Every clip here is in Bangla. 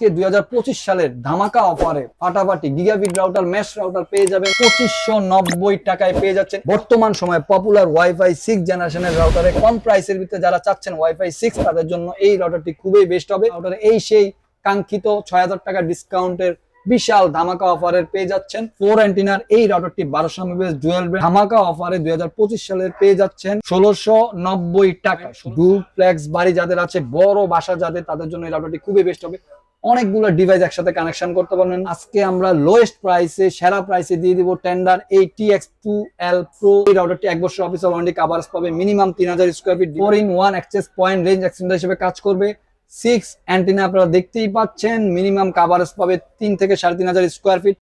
আজকে দুই সালের ধামাকা অফারে ফাটাফাটি গিগাবিট রাউটার মেশ রাউটার পেয়ে যাবেন। পঁচিশশো টাকায় পেয়ে যাচ্ছেন বর্তমান সময়ে পপুলার ওয়াইফাই সিক্স জেনারেশনের রাউটারে কম প্রাইসের ভিতরে যারা চাচ্ছেন ওয়াইফাই সিক্স তাদের জন্য এই রাউটারটি খুবই বেস্ট হবে। রাউটারে এই সেই কাঙ্ক্ষিত ছয় হাজার টাকা ডিসকাউন্টের বিশাল ধামাকা অফারের পেয়ে যাচ্ছেন। ফোর অ্যান্টিনার এই রাউটারটি বারোশো এমবিএস ডুয়েল ধামাকা অফারে দুই হাজার পঁচিশ সালের পেয়ে যাচ্ছেন ষোলোশো নব্বই টাকা ডুপ্লেক্স বাড়ি যাদের আছে, বড় বাসা যাদের, তাদের জন্য এই রাউটারটি খুবই বেস্ট হবে। অনেকগুলো ডিভাইস একসাথে কানেকশন করতে পারবেন। আজকে আমরা লোয়েস্ট প্রাইসে সেরা প্রাইসে দিয়ে দিব টেন্ডার এই T X two L pro এই রাউটারটি এক বছর অফিসিয়াল ওয়ারেন্টি কাভারেজ পাবে মিনিমাম তিন হাজার square feet four in one access point range extender হিসেবে কাজ করবে। সিক্স অ্যান্টিনা আপনারা দেখতেই পাচ্ছেন মিনিমাম কাভারেজ পাবে তিন থেকে সাড়ে তিন হাজার স্কোয়ার ফিট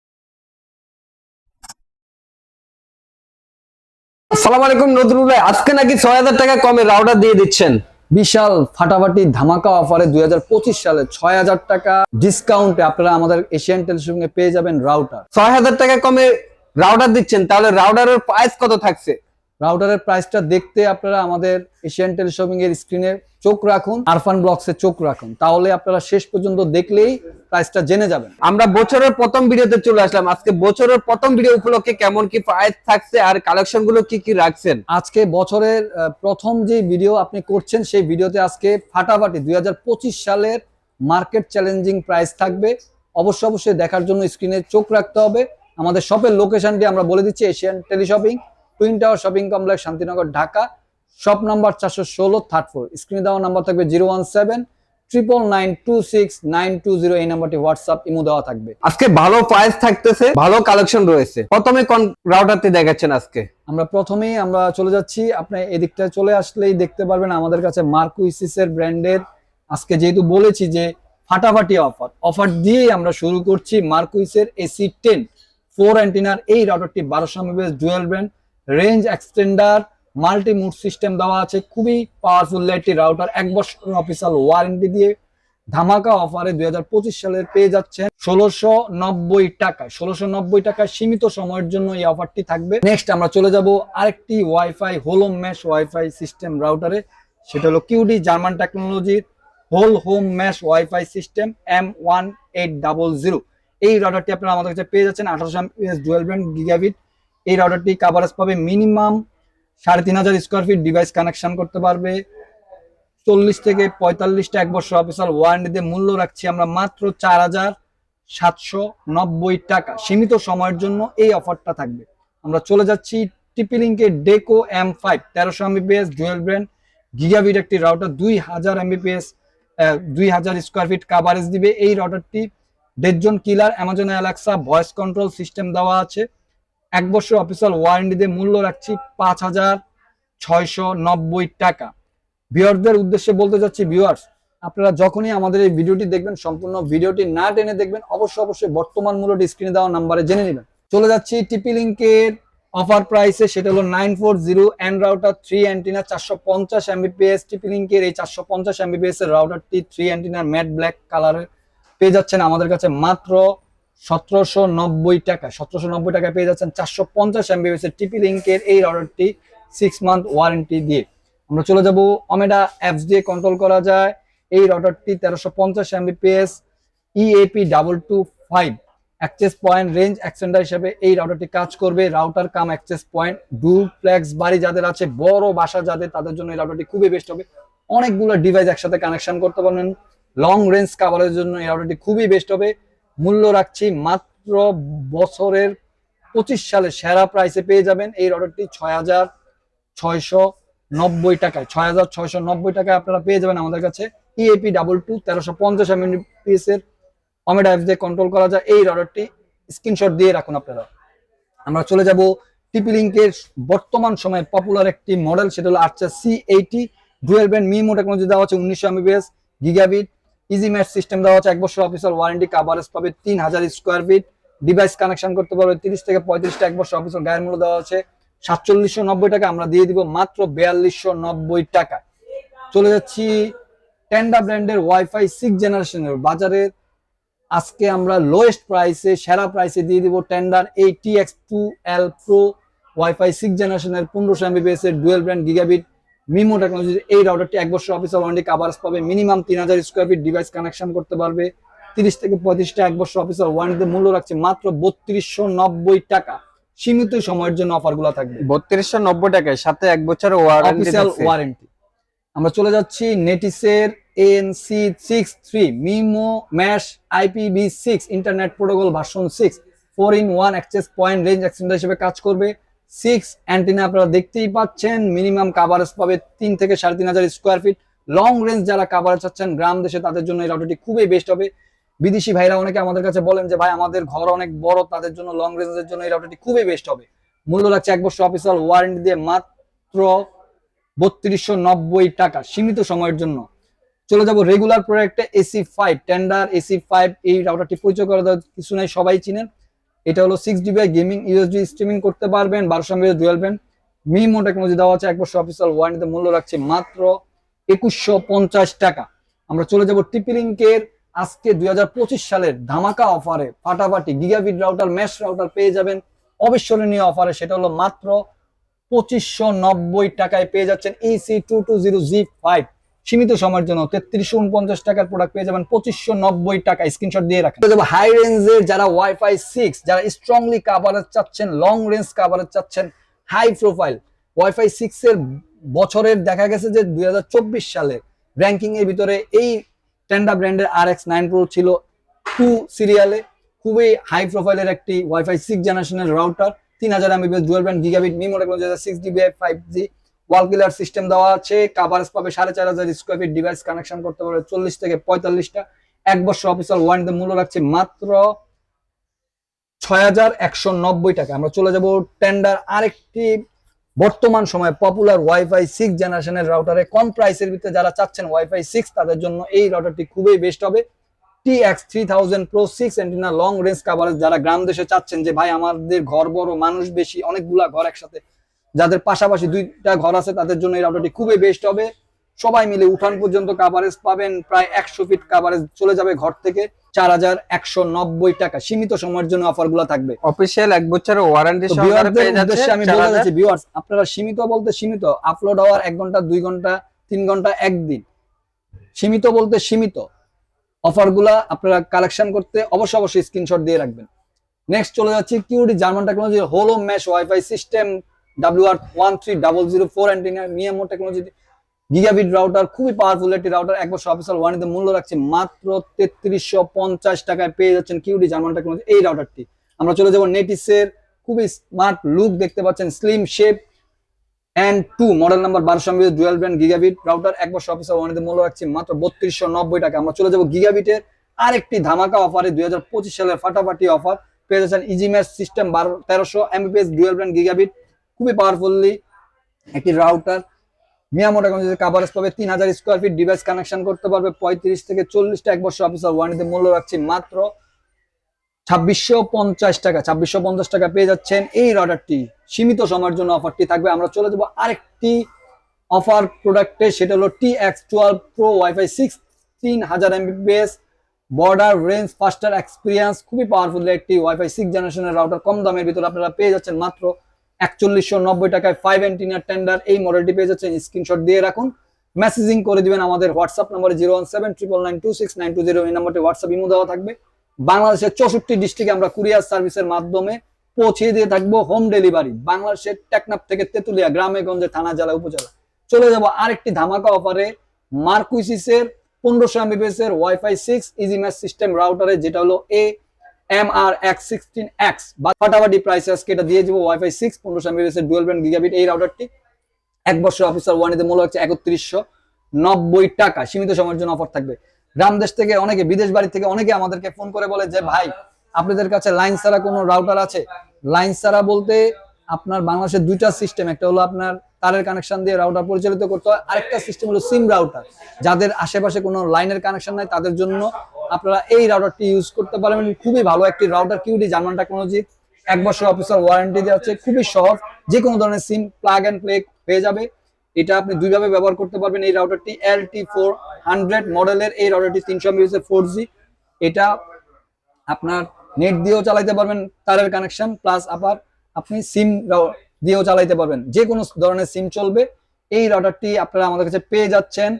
আসসালামু আলাইকুম নজরুল ভাই, আজকে নাকি ছয় হাজার টাকা কমে রাউটার দিয়ে দিচ্ছেন। বিশাল ফাটাফাটি ধামাকা অফারে দুই হাজার পঁচিশ সালে ছয় হাজার টাকা ডিসকাউন্টে আপনারা আমাদের এশিয়ান টেলিভিশনে পেয়ে যাবেন রাউটার ছয় হাজার টাকা কমে রাউটার দিচ্ছেন, তাহলে রাউটারের প্রাইস কত থাকছে? রাউটারের প্রাইসটা দেখতে আপনারা আমাদের এশিয়ান টেলিশপিং এর স্ক্রিনে চোখ রাখুন আরফান ব্লগসে চোখ রাখুন। তাহলে আপনারা শেষ পর্যন্ত দেখলেই প্রাইসটা জেনে যাবেন। আমরা বছরের প্রথম ভিডিওতে চলে আসলাম। আজকে বছরের প্রথম ভিডিও উপলক্ষে কেমন কি প্রাইস থাকছে আর কালেকশনগুলো কি কি রাখছেন? আজকে বছরের প্রথম যে ভিডিও আপনি করছেন সেই ভিডিওতে আজকে ফাটাফাটি দুই হাজার পঁচিশ সালের মার্কেট চ্যালেঞ্জিং প্রাইস থাকবে। অবশ্য অবশ্যই দেখার জন্য স্ক্রিনে চোখ রাখতে হবে। আমাদের শপের লোকেশনটি আমরা বলে দিচ্ছি Asian teleshopping twin tower shopping complex Shantinagar Dhaka shop number চারশো ষোলো থার্ড ফ্লোর স্ক্রিনে দেওয়া নাম্বার থাকবে zero one seven triple nine two six nine two zero এই নাম্বারটি হোয়াটসঅ্যাপ ইমো দেওয়া থাকবে। আজকে ভালো প্রাইস থাকতেছে ভালো কালেকশন রয়েছে। প্রথমে কোন রাউটারটি দেখাচ্ছেন আজকে? আমরা প্রথমেই আমরা চলে যাচ্ছি আপনি এদিকটা চলে আসলেই দেখতে পারবেন আমাদের কাছে মার্কুইসিস এর ব্র্যান্ডের আজকে যেহেতু বলেছি যে ফাটাফাটি অফার অফার দিয়েই আমরা শুরু করছি মার্কুইসের এসি টেন ফোর অ্যান্টিনার এই রাউটারটি বারোশো MBS dual band range extender multi mode system দেওয়া আছে, খুবই পাওয়ারফুল একটি রাউটার এক বছর অফিসিয়াল ওয়ারেন্টি দিয়ে ধামাকা অফারে দুই সালের পেয়ে যাচ্ছেন। ষোলোশো নব্বই টাকায়, ষোলোশো নব্বই টাকায় সীমিত সময়ের জন্য এই অফারটি থাকবে। নেক্সট আমরা চলে যাব আরেকটি wifi home mesh wifi system রাউটারে সেটা হলো কিউডি জার্মান টেকনোলজির whole home mesh wifi system M one eight double zero এই রাউটারটি আপনারা আমাদের কাছে পেয়ে যাচ্ছেন আঠারোশো ডুয়েল ব্র্যান্ড গিগাবিট এই রাউটারটি কাভারেজ পাবে মিনিমাম সাড়ে তিন হাজার স্কোয়ার ফিট ডিভাইস কানেকশন করতে পারবে। চল্লিশ থেকে পঁয়তাল্লিশটা এক বছর অফিসিয়াল ওয়ারেন্টিতে মূল্য রাখছি আমরা মাত্র চার হাজার সাতশো নব্বই টাকা। সীমিত সময়ের জন্য এই অফারটা থাকবে। আমরা চলে যাচ্ছি টিপি লিঙ্কের ডেকো এম ফাইভ তেরোশো এমবিপিএস জুয়েল ব্র্যান্ড গিগাবিট একটি রাউটার দুই হাজার এমবিপিএস দুই হাজার স্কোয়ার ফিট কাভারেজ দিবে। এই রাউটারটি দেড়জন কিলার Amazon Alexa voice control system দেওয়া আছে। এক বছর অফিসিয়াল ওয়ারেন্টিতে মূল্য রাখছি পাঁচ হাজার ছয়শো নব্বই টাকা। ভিউয়ারদের উদ্দেশ্যে বলতে চাচ্ছি, ভিউয়ার্স, আপনারা যখনই আমাদের এই ভিডিওটি দেখবেন, সম্পূর্ণ ভিডিওটি না টেনে দেখবেন, অবশ্যই অবশ্যই বর্তমান মূল্যটি স্ক্রিনে দেওয়া নাম্বারে জেনে নেবেন। চলে যাচ্ছি টিপি লিঙ্কের অফার প্রাইসে সেটা হলো nine four zero and router three antenna চারশো পঞ্চাশ এমবিপিএস টিপি লিঙ্কের এই চারশো পঞ্চাশ এমবিপিএস এর রাউটারটি থ্রি অ্যান্টিনার ম্যাট ব্ল্যাক কালারের পেয়ে যাচ্ছেন আমাদের কাছে মাত্র সতেরোশো নব্বই টাকা সতেরোশো নব্বই টাকায় পেয়ে যাচ্ছেন চারশো পঞ্চাশ এমবিপিএস এর টিপি লিঙ্কের এই রাউটারটি সিক্স মান্থ ওয়ারেন্টি দিয়ে। আমরা চলে যাব অমেডা অ্যাপস দিয়ে কন্ট্রোল করা যায়। এই রাউটারটি তেরোশো পঞ্চাশ Mbps EAP double two five access point range extender হিসেবে এই রাউটারটি কাজ করবে। Router cum access point duplex বাড়ি যাদের আছে, বড় বাসা যাদের, তাদের জন্য এই রাউটারটি খুবই বেস্ট হবে। অনেকগুলো ডিভাইস একসাথে কানেকশন করতে পারবেন। লং রেঞ্জ কাভারের জন্য এই রাউটারটি খুবই বেস্ট হবে। মূল্য রাখছি মাত্র বছরের পঁচিশ সালে সেরা প্রাইসে পেয়ে যাবেন। এই রাউটারটি ছয় হাজার ছয়শো নব্বই টাকায়, ছয় হাজার ছয়শো নব্বই টাকায় আপনারা পেয়ে যাবেন আমাদের কাছে। ইএপি ডাবল টু তেরোশো পঞ্চাশ এমএনপিএস এর অমেড অ্যাপস দিয়ে কন্ট্রোল করা যায়। এই রাউটারটি স্ক্রিনশট দিয়ে রাখুন আপনারা। আমরা চলে যাব টিপি লিঙ্কের বর্তমান সময়ে পপুলার একটি মডেল সেটা হলো Archer C eighty dual band MIMO technology দেওয়া আছে উনিশশো MBS gigabit easy mesh system দেওয়া আছে এক বছর অফিসিয়াল ওয়ারেন্টি কাভারেজ পাবে তিন হাজার স্কোয়ার ফিট ডিভাইস কানেকশন করতে পারবে তিরিশ থেকে পঁয়ত্রিশটা, এক বছর অফিসিয়াল গায়ের মূল্য দেওয়া আছে সাতচল্লিশশো নব্বই টাকা, আমরা দিয়ে দিব মাত্র বিয়াল্লিশশো নব্বই টাকা। চলে যাচ্ছি টেন্ডা ব্র্যান্ডের ওয়াইফাই সিক্স জেনারেশনের বাজারের আজকে আমরা লোয়েস্ট প্রাইসে সেরা প্রাইসে দিয়ে দিব টেন্ডার এই T X two L pro wifi six জেনারেশনের পনেরোশো এমবিপিএস এর ডুয়েল ব্র্যান্ড গিগাবিট মিমো টেকনোলজির এই রাউটারটি এক বছর অফিসিয়াল ওয়ারেন্টি কাভারেজ পাবে। মিনিমাম তিন হাজার স্কোয়ার ফিট ডিভাইস কানেকশন করতে পারবে। তিরিশ থেকে পঁয়ত্রিশটা এক বছর অফিসিয়াল ওয়ারেন্টিতে মূল্য রাখছে মাত্র বত্রিশশো নব্বই টাকা। সীমিত সময়ের জন্য অফারগুলো থাকবে। বত্রিশশো নব্বই টাকায় সাথে এক বছরের অফিসিয়াল ওয়ারেন্টি আমরা চলে যাচ্ছি নেটিসের ANC six three MIMO mesh IPv six internet protocol version six four in one access point range extender হিসেবে কাজ করবে। সিক্স অ্যান্টিনা আপনারা দেখতেই পাচ্ছেন। মিনিমাম কাভারেজ পাবে তিন থেকে সাড়ে তিন হাজার স্কোয়ার ফিট লং রেঞ্জ যারা কাভারেজ চাচ্ছেন গ্রাম দেশে, তাদের জন্য এই রাউটারটি খুবই বেস্ট হবে। বিদেশি ভাইরা অনেকে আমাদের কাছে বলেন যে, ভাই, আমাদের ঘর অনেক বড়, তাদের জন্য লং রেঞ্জের জন্য এই রাউটারটি খুবই বেস্ট হবে। মূল্য লাগছে এক বছর অফিসিয়াল ওয়ারেন্টি দিয়ে মাত্র বত্রিশশো নব্বই টাকা সীমিত সময়ের জন্য। চলে যাব রেগুলার প্রোডাক্টে AC five Tenda AC five এই রাউটারটি পরিচয় করা কিছু নাই, সবাই চিনেন। এটা হলো six dB gaming USD streaming করতে পারবেন, বারোশো MB dual band MIMO technology দেওয়া আছে এক বছর অফিসিয়াল ওয়ারেন্টিতে মূল্য রাখছে মাত্র একুশশো পঞ্চাশ টাকা। আমরা চলে যাব টিপি লিঙ্কের আজকে দুই হাজার পঁচিশ সালের ধামাকা অফারে ফাটাফাটি গিগাবিট রাউটার ম্যাশ রাউটার পেয়ে যাবেন। অবিস্মরণীয় অফারে সেটা হলো মাত্র পঁচিশশো নব্বই টাকায় পেয়ে যাচ্ছেন EC two two zero G five সীমিত সময়ের জন্য তেত্রিশশো উনপঞ্চাশ টাকার প্রোডাক্ট পেয়ে যাবেন পঁচিশশো নব্বই টাকা। স্ক্রিনশট দিয়ে রাখেন। হাই রেঞ্জের যারা ওয়াইফাই সিক্স যারা স্ট্রংলি কাভারেজ চাচ্ছেন লং রেঞ্জ কাভারেজ চাচ্ছেন হাই প্রোফাইল ওয়াইফাই সিক্স এর বছরের দেখা গেছে যে দুই সালের র্যাঙ্কিং এর ভিতরে এই টেন্ডা ব্র্যান্ডের আর এক্স নাইন প্রো ছিল টু সিরিয়ালে খুবই হাই প্রোফাইলের একটি ওয়াইফাই সিক্স জেনারেশনের রাউটার তিন হাজার Mbps dual band gigabit MIMO technology six dB five G wall killer system দেওয়া আছে কাভারেজ পাবে সাড়ে চার হাজার স্কোয়ার ফিট ডিভাইস কানেকশন করতে পারবে, চল্লিশ থেকে পঁয়তাল্লিশটা। এক বছর অফিসিয়াল ওয়ারেন্টি মূল্য রাখছে মাত্র ছয় হাজার একশো নব্বই টাকা। আমরা চলে যাব টেন্ডার আরেকটি বর্তমান সময়ে পপুলার ওয়াইফাই সিক্স জেনারেশনের রাউটারে কম প্রাইসের ভিতরে যারা চাচ্ছেন ওয়াইফাই সিক্স তাদের জন্য এই রাউটারটি খুবই বেস্ট হবে। T X three thousand pro six antenna long range coverage যারা গ্রাম দেশে চাচ্ছেন যে, ভাই, আমাদের ঘর বড়, মানুষ বেশি, অনেকগুলা ঘর একসাথে যাদের পাশাপাশি দুইটা ঘর আছে তাদের জন্য এই রাউটারটি খুবই বেস্ট হবে। সবাই মিলে উঠান পর্যন্ত কাভারেজ পাবেন। প্রায় একশো ফিট কাভারেজ চলে যাবে ঘর থেকে। চার হাজার একশো নব্বই টাকা সীমিত সময়ের জন্য অফারগুলো থাকবে। অফিসিয়াল এক বছরের ওয়ারেন্টি উদ্দেশ্যে আমি বলে যাচ্ছি ভিউয়ার্স আপনারা সীমিত বলতে সীমিত আপলোড হওয়ার এক ঘণ্টা দুই ঘণ্টা তিন ঘণ্টা একদিন। সীমিত বলতে সীমিত। অফারগুলা আপনারা কালেকশন করতে অবশ্যই অবশ্যই স্ক্রিনশট দিয়ে রাখবেন। নেক্সট চলে যাচ্ছি কিউডি জার্মান টেকনোলজি হোলো mesh wifi system W R one three double zero four antenna MIMO technology gigabit router খুবই পাওয়ারফুল একটি রাউটার এক বছর অফিসিয়াল ওয়ারেন্টিতে মূল্য রাখছে মাত্র তেত্রিশশো পঞ্চাশ টাকায় পেয়ে যাচ্ছেন কিউডি জার্মান টেকনোলজি এই রাউটারটি আমরা চলে যাব নেটিসের খুবই স্মার্ট লুক দেখতে পাচ্ছেন slim shape and two model number বারোশো MB dual brand gigabit router এক বছর অফিসিয়াল ওয়ারেন্টিতে মূল্য রাখছে মাত্র বত্রিশশো নব্বই টাকা আমরা চলে যাব গিগাবিটের আরেকটি ধামাকা অফারে দুই হাজার পঁচিশ সালের ফাটাফাটি অফার পেয়ে যাচ্ছেন ইজিম্যাচ সিস্টেম বারো, তেরোশো এমবিপিএস ডুয়েল ব্র্যান্ড গিগাবিট খুবই পাওয়ারফুল্লি একটি রাউটার মিয়ামো টেকনোলজি কাভারেজ পাবে তিন হাজার স্কোয়ার ফিট ডিভাইস কানেকশন করতে পারবে। পঁয়ত্রিশ থেকে চল্লিশটা এক বছর অফিসিয়াল ওয়ারেন্টিতে মূল্য রাখছে মাত্র ছাব্বিশশো পঞ্চাশ টাকা। ছাব্বিশশো পঞ্চাশ টাকা পেয়ে যাচ্ছেন এই রাউটারটি সীমিত সময়ের জন্য অফারটি থাকবে। আমরা চলে যাব আরেকটি অফার প্রোডাক্টে সেটা হলো T X twelve pro wifi six তিন হাজার Mbps border range faster experience খুবই পাওয়ারফুল একটি ওয়াইফাই সিক্স জেনারেশনের রাউটার কম দামের ভিতরে আপনারা পেয়ে যাচ্ছেন মাত্র একচল্লিশশো নব্বই টাকায় ফাইভ এন্টিনার টেন্ডার এই মডেলটি পেয়ে যাচ্ছেন স্ক্রিনশট দিয়ে রাখুন। মেসেজিং করে দিবেন আমাদের হোয়াটসঅ্যাপ নম্বরে zero one seven triple nine two six nine two zero এই নম্বরটি হোয়াটসঅ্যাপ ইমো দেওয়া থাকবে। বাংলাদেশের চৌষট্টি ডিস্ট্রিক্টে আমরা কুরিয়ার সার্ভিসের মাধ্যমে পৌঁছে দিয়ে থাকব হোম ডেলিভারি বাংলাদেশের টেকনাফ থেকে তেতুলিয়া, গ্রামে গঞ্জে, থানা, জেলা, উপজেলা। চলে যাব আরেকটি ধামাকা অফারে মার্কুইসিসের পনেরোশো এমবিপিএস এর wifi six easy mesh system রাউটারে যেটা হলো A M R X sixteen X বা ফাটাফাটি প্রাইস আজকে এটা দিয়ে যাব ওয়াইফাই সিক্স পনেরোশো এমবিপিএস এর ডুয়েল ব্যান্ড গিগাবিট এই রাউটারটি এক বছর অফিসার ওয়ানিতে মূল্য হচ্ছে একত্রিশশো নব্বই টাকা, সীমিত সময়ের জন্য অফার থাকবে। গ্রাম দেশ থেকে অনেকে, বিদেশ বাড়ি থেকে অনেকে আমাদেরকে ফোন করে বলে যে, ভাই, আপনাদের কাছে লাইন ছাড়া কোনো রাউটার আছে? লাইন ছাড়া বলতে আপনার বাংলাদেশের দুইটা সিস্টেম একটা হলো আপনার তারের কানেকশন দিয়ে রাউটার পরিচালিত করতে হয়, আরেকটা সিস্টেম হলো সিম রাউটার যাদের আশেপাশে কোনো লাইনের কানেকশন নাই, তাদের জন্য আপনারা এই রাউটারটি ইউজ করতে পারবেন। খুবই ভালো একটি রাউটার কিউডি জার্মান টেকনোলজি এক বছর অফিসার ওয়ারেন্টি দেওয়া হচ্ছে। খুবই সহজ যে কোনো ধরনের সিম প্লাগ অ্যান্ড প্লে হয়ে যাবে। এটা আপনি দুইভাবে ব্যবহার করতে পারবেন এই রাউটারটি এল টি ফোর হান্ড্রেড মডেলের এই রাউটারটি তিনশো এমবিএস ফোর জি এটা আপনার নেট দিয়েও চালাইতে পারবেন, তারের কানেকশন প্লাস আবার আপনি সিম দিয়েও চালাইতে পারবেন। যে কোনো ধরনের সিম চলবে। এই রাউটারটি আপনারা আমাদের কাছে পেয়ে যাচ্ছেন।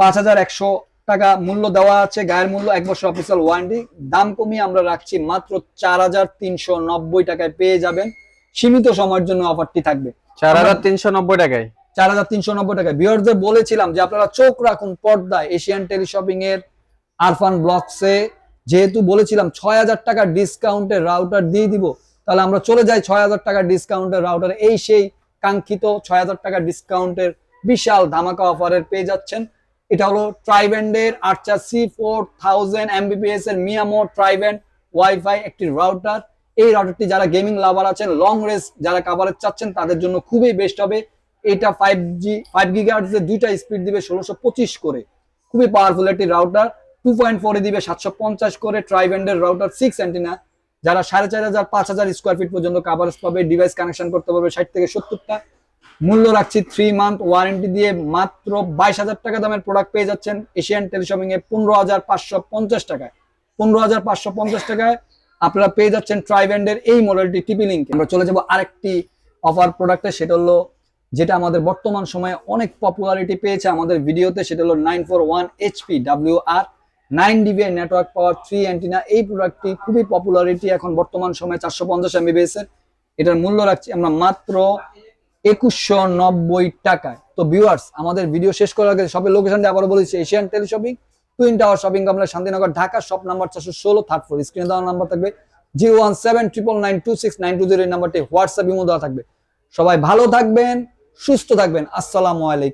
পাঁচ হাজার একশো টাকা মূল্য দেওয়া আছে। গায়ের মূল্য এক বছর অফিসিয়াল ওয়ারেন্টি দাম কমিয়ে আমরা রাখছি মাত্র চার হাজার তিনশো নব্বই টাকায় পেয়ে যাবেন। সীমিত সময়ের জন্য অফারটি থাকবে। চার হাজার তিনশো নব্বই টাকায়? চার হাজার তিনশো নব্বই টাকা ভিউয়ারদের বলেছিলাম যে আপনারা চোখ রাখুন পর্দায় এশিয়ান টেলিশপিং এর আরফান ব্লকসে যেহেতু বলেছিলাম ছয় হাজার টাকা ডিসকাউন্টের রাউটার দিয়ে দিব। তাহলে আমরা চলে যাই ছয় হাজার টাকা ডিসকাউন্টের রাউটার এই সেই কাঙ্ক্ষিত ছয় হাজার টাকা ডিসকাউন্টের বিশাল ধামাকা অফারের পেয়ে যাচ্ছেন। এটা হলো ট্রাইব্যান্ডের Archer C four thousand Mbps এর মিয়ামো ট্রাইব্যান্ড ওয়াইফাই একটি রাউটার এই রাউটারটি যারা গেমিং লাভার আছেন লং রেস যারা কাভারেজ চাচ্ছেন, তাদের জন্য খুবই বেস্ট হবে। এটা ফাইভ জি ফাইভ এর দুইটা স্পিড দিবে ষোলোশো পঁচিশ করে। খুবই পাওয়ারফুল একটি রাউটার টু পয়েন্ট ফোরে দিবে সাতশো পঞ্চাশ করে ট্রাইব্যান্ডের রাউটার সিক্স অ্যান্টিনা যারা সাড়ে চার হাজার, পাঁচ হাজার স্কোয়ার ফিট পর্যন্ত কাভারেজ পাবে ডিভাইস কানেকশন করতে পারবে ষাট থেকে সত্তরটা। মূল্য রাখছি থ্রি মান্থ ওয়ারেন্টি দিয়ে মাত্র বাইশ হাজার টাকা দামের প্রোডাক্ট পেয়ে যাচ্ছেন এশিয়ান টেলিশপিং এ পনেরো হাজার পাঁচশো পঞ্চাশ টাকায়। পনেরো হাজার পাঁচশো পঞ্চাশ টাকায় আপনারা পেয়ে যাচ্ছেন ট্রাইব্যান্ডের এই মডেলটি টিপি লিঙ্ক আমরা চলে যাব আরেকটি অফার প্রোডাক্টে সেটা হলো যেটা আমাদের বর্তমান সময়ে অনেক পপুলারিটি পেয়েছে আমাদের ভিডিওতে সেটা হলো nine four one HP W R nine dBi network power three antenna এই প্রোডাক্টটি খুবই পপুলারিটি এখন বর্তমান সময়ে চারশো পঞ্চাশ এমবিবিএস এর। এটার মূল্য রাখছি আমরা মাত্র একুশশো নব্বই টাকায়। তো ভিউয়ার্স আমাদের ভিডিও শেষ করার আগে সবের লোকেশনটা আবার বলেছি Asian teleshopping twin tower shopping complex Shantinagar, Dhaka shop number চারশো ষোলো থার্ড ফ্লোর স্ক্রিনে দেওয়ার নাম্বার থাকবে zero one seven triple nine two six nine two zero, এই নাম্বারটি হোয়াটসঅ্যাপ ইমো দেওয়া থাকবে। সবাই ভালো থাকবেন, সুস্থ থাকবেন। আসসালামু আলাইকুম।